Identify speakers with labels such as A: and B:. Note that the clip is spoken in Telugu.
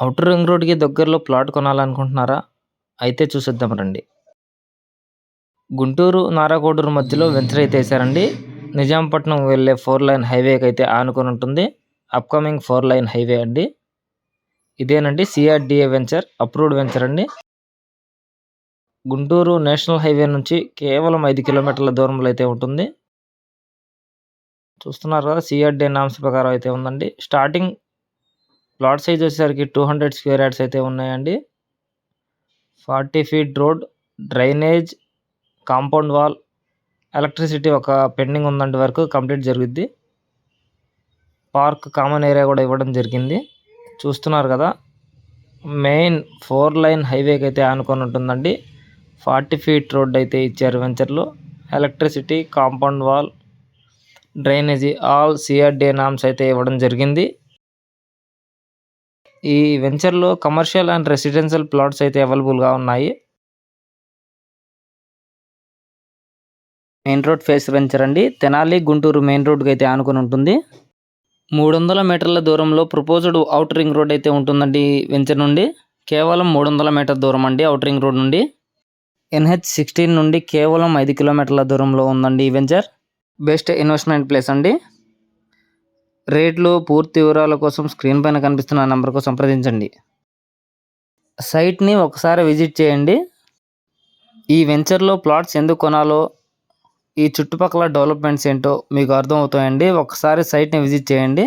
A: అవుటర్ రింగ్ రోడ్‌కి దగ్గరలో ప్లాట్ కొనాలనుకుంటున్నారా? అయితే చూసేద్దాం రండి. గుంటూరు, నారాకోడూరు మధ్యలో వెంచర్ అయితే ఏసారండి. నిజాంపట్నం వెళ్ళే ఫోర్ లైన్ హైవేకైతే ఆనుకొని ఉంటుంది. అప్‌కమింగ్ ఫోర్ లైన్ హైవే అండి. ఇదేనండి సిఆర్డిఏ వెంచర్ అప్రూవ్డ్ వెంచర్ అండి. గుంటూరు నేషనల్ హైవే నుంచి కేవలం ఐదు కిలోమీటర్ల దూరంలో అయితే ఉంటుంది. చూస్తున్నారు కదా సిఆర్డిఏ నామ్స్ ప్రకారం అయితే ఉందండి. స్టార్టింగ్ ప్లాట్ సైజ్ వచ్చేసరికి 200 స్క్వేర్ యార్డ్స్ అయితే ఉన్నాయండి. 40 feet road, drainage, compound wall, electricity ఒక పెండింగ్ ఉందండి వరకు కంప్లీట్ జరుగుద్ది. పార్క్ కామన్ ఏరియా కూడా ఇవ్వడం జరిగింది. చూస్తున్నారు కదా మెయిన్ ఫోర్ లైన్ హైవేకి అయితే ఆనుకొని ఉంటుందండి. 40 ఫీట్ రోడ్ అయితే ఇచ్చారు వెంచర్‌లో. Electricity, compound wall, drainage all CRDA norms అయితే ఇవ్వడం జరిగింది. ఈ వెంచర్‌లో కమర్షియల్ అండ్ రెసిడెన్షియల్ ప్లాట్స్ అయితే అవైలబుల్‌గా ఉన్నాయి. మెయిన్ రోడ్ ఫేస్ వెంచర్ అండి. తెనాలి, గుంటూరు మెయిన్ రోడ్‌కి అయితే ఆనుకొని ఉంటుంది. 300 మీటర్ల దూరంలో ప్రపోజ్డ్ అవుట్ రింగ్ రోడ్ అయితే ఉంటుందండి వెంచర్ నుండి. కేవలం 300 మీటర్ దూరం అండి అవుట్ రింగ్ రోడ్ నుండి. ఎన్‌హెచ్ 16 నుండి కేవలం ఐదు కిలోమీటర్ల దూరంలో ఉందండి ఈ వెంచర్. బెస్ట్ ఇన్వెస్ట్‌మెంట్ ప్లేస్ అండి. రేట్లు, పూర్తి వివరాల కోసం స్క్రీన్ పైన కనిపిస్తున్న నంబర్‌కు సంప్రదించండి. సైట్‌ని ఒకసారి విజిట్ చేయండి. ఈ వెంచర్‌లో ప్లాట్స్ ఎందుకు కొనాలో, ఈ చుట్టుపక్కల డెవలప్‌మెంట్స్ ఏంటో మీకు అర్థమవుతాయండి. ఒకసారి సైట్‌ని విజిట్ చేయండి.